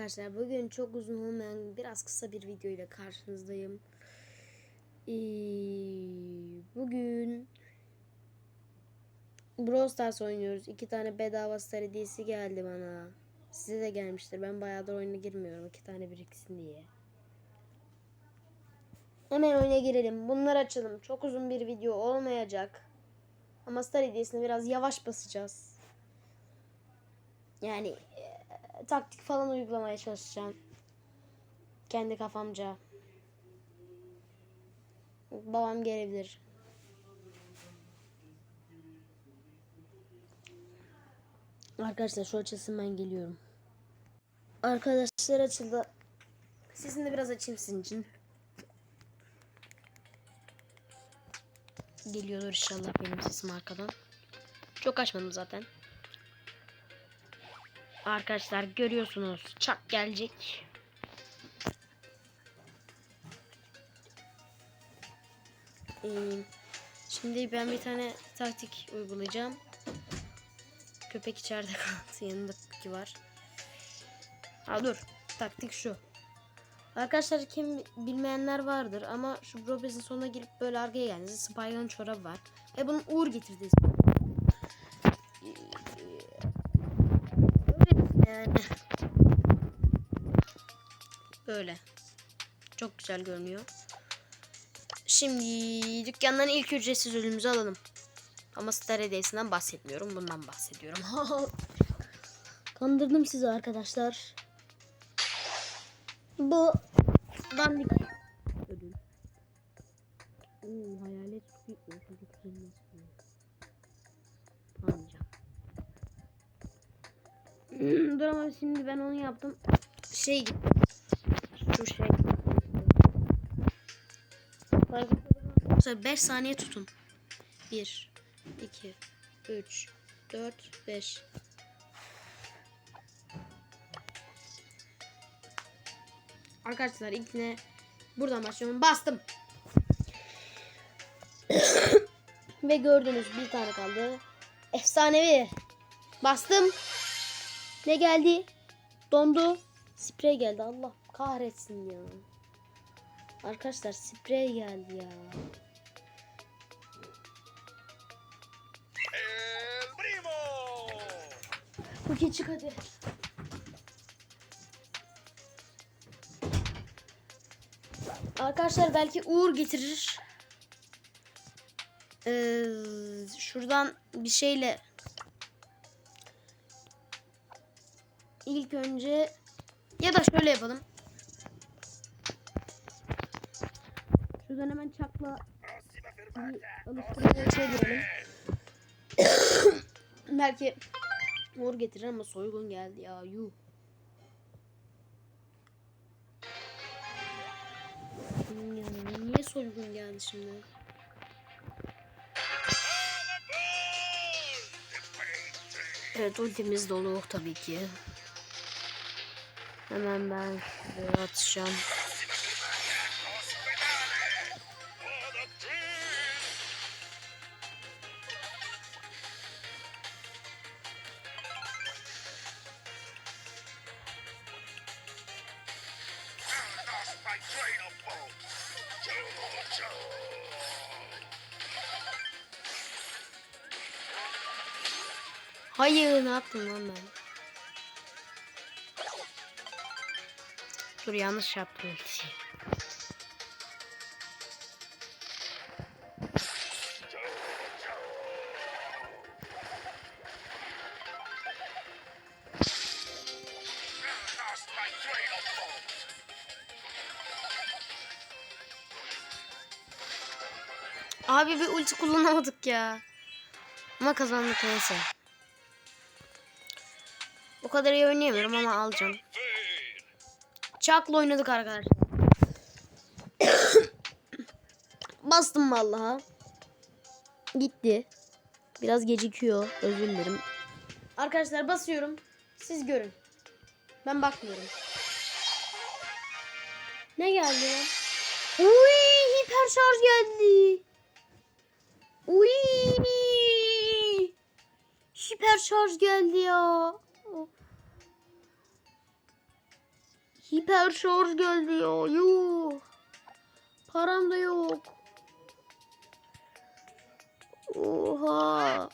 arkadaşlar bugün çok uzun olmayan biraz kısa bir video ile karşınızdayım. Ee, bugün Brawl Stars oynuyoruz. İki tane bedava star hediyesi geldi bana. Size de gelmiştir. Ben bayağıdır oyuna girmiyorum. iki tane biriksin diye. Hemen oyuna girelim. Bunları açalım. Çok uzun bir video olmayacak. Ama star hediyesini biraz yavaş basacağız. Yani taktik falan uygulamaya çalışacağım. Kendi kafamca. Babam gelebilir. Arkadaşlar şu açılsın ben geliyorum. Arkadaşlar açıldı. Sesini de biraz açayım sizin için. Geliyordur inşallah benim sesim arkadan. Çok açmadım zaten. Arkadaşlar görüyorsunuz çak gelecek. Şimdi ben bir tane taktik uygulayacağım. Köpek içeride kaldı. Yanındaki var. Ha dur. Taktik şu. Arkadaşlar kim bilmeyenler vardır ama şu Brobez'in sonuna girip böyle arkaya geldiğinizde Spy'ın çorabı var. Ve bunun Uğur getirdiği Böyle. Çok güzel görünüyor. Şimdi dükkandan ilk ücretsiz ürünümüzü alalım. Ama Star Hediyesi'nden bahsetmiyorum. Bundan bahsediyorum. Kandırdım sizi arkadaşlar. Bu dandik ödül. Oo, hayalet büyük Çocuk Almayacağım. Dur ama şimdi ben onu yaptım. Şey gibi. Şu şey. Arkadaşlar 5 saniye tutun. 1 2 3 4 5 Arkadaşlar ilkine buradan başlıyorum. Bastım. Ve gördünüz bir tane kaldı. Efsanevi. Bastım. Ne geldi? Dondu. Sprey geldi. Allah kahretsin ya. Arkadaşlar sprey geldi ya. El primo. Cookie çık hadi. Arkadaşlar belki Uğur getirir. Ee, şuradan bir şeyle ilk önce ya da şöyle yapalım. Şuradan hemen çakla bir alıştırmaya şey girelim. belki Uğur getirir ama soygun geldi ya yuh. Niye soygun geldi şimdi? Evet ultimiz dolu tabii ki. Hemen ben atacağım. Hayır ne yaptım lan ben? Dur yanlış yaptım. Abi bir ulti kullanamadık ya. Ama kazandık neyse. Kadar iyi oynayamıyorum ama alacağım. Çakla oynadık arkadaşlar. Bastım vallahi. Gitti. Biraz gecikiyor. Özür dilerim. Arkadaşlar basıyorum. Siz görün. Ben bakmıyorum. Ne geldi? Uy, hiper şarj geldi. Uy. Hiper şarj geldi ya. Hiper şarj geldi ya. Yuh. Param da yok. Oha.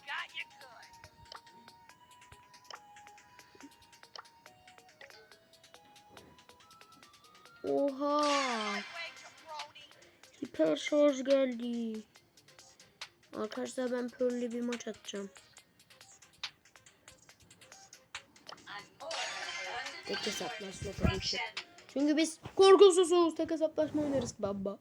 Oha. Hiper şarj geldi. Arkadaşlar ben Pearl'le bir maç atacağım. Tek hesaplaşma tabii. Çünkü biz korkusuzuz. Tek hesaplaşma oynarız baba.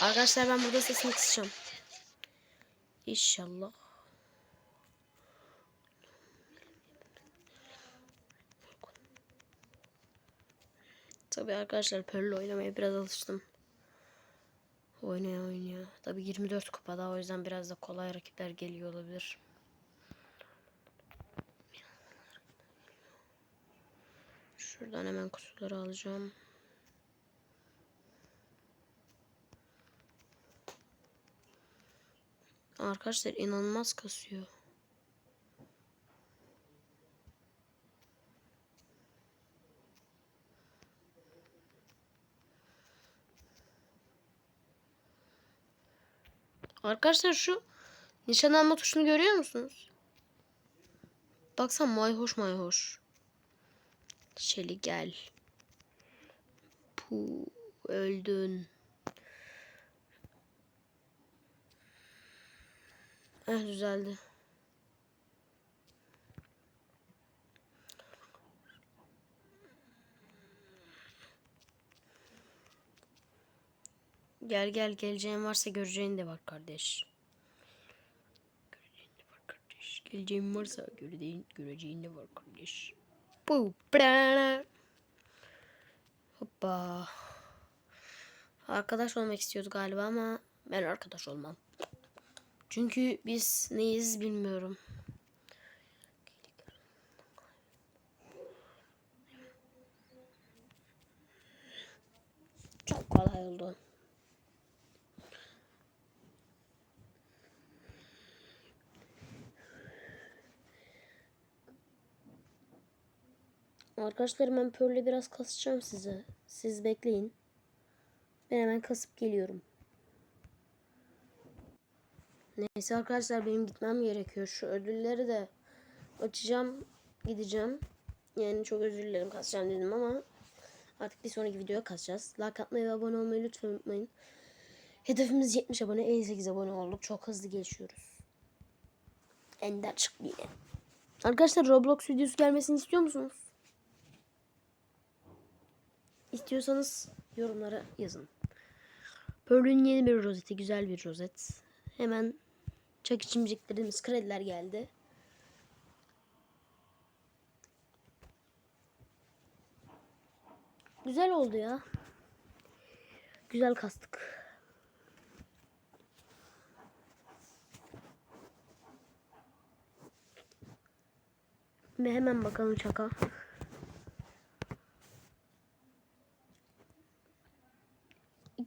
Arkadaşlar ben burada sesini kısacağım. İnşallah. Tabii arkadaşlar Pearl oynamaya biraz alıştım. Oynaya oynaya. Tabii 24 kupada o yüzden biraz da kolay rakipler geliyor olabilir. Şuradan hemen kutuları alacağım. Arkadaşlar inanılmaz kasıyor. Arkadaşlar şu nişan alma tuşunu görüyor musunuz? Baksan mayhoş mayhoş. Şeli gel. Pu öldün. Eh düzeldi. Gel gel geleceğin varsa göreceğin de var kardeş. Göreceğin de var kardeş. Geleceğin varsa göreceğin, göreceğin de var kardeş. Bu. Hoppa. Arkadaş olmak istiyordu galiba ama ben arkadaş olmam. Çünkü biz neyiz bilmiyorum. Çok kolay oldu. Arkadaşlar ben Pearl'le biraz kasacağım size. Siz bekleyin. Ben hemen kasıp geliyorum. Neyse arkadaşlar benim gitmem gerekiyor. Şu ödülleri de açacağım. Gideceğim. Yani çok özür dilerim kasacağım dedim ama artık bir sonraki videoya kasacağız. Like atmayı ve abone olmayı lütfen unutmayın. Hedefimiz 70 abone. 58 abone olduk. Çok hızlı geçiyoruz. Ender çıktı yine. Arkadaşlar Roblox videosu gelmesini istiyor musunuz? İstiyorsanız yorumlara yazın. Pearl'ün yeni bir rozeti. Güzel bir rozet. Hemen çak için biriktirdiğimiz krediler geldi. Güzel oldu ya. Güzel kastık. Ve hemen bakalım çaka.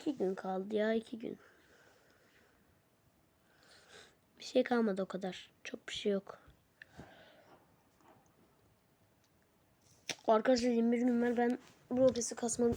İki gün kaldı ya iki gün. Bir şey kalmadı o kadar. Çok bir şey yok. Arkadaşlar 21 gün. Ben bu ofisi kasma